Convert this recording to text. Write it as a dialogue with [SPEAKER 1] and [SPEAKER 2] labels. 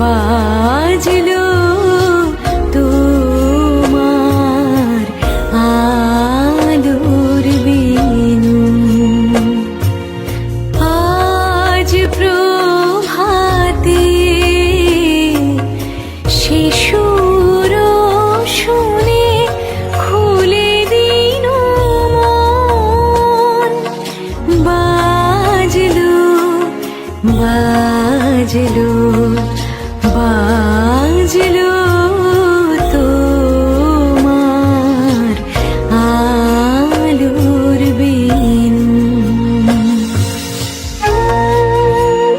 [SPEAKER 1] বাজলো তোমার আলোর বিনু। আজ প্রভাতে শিশুর খুলে বাজলো।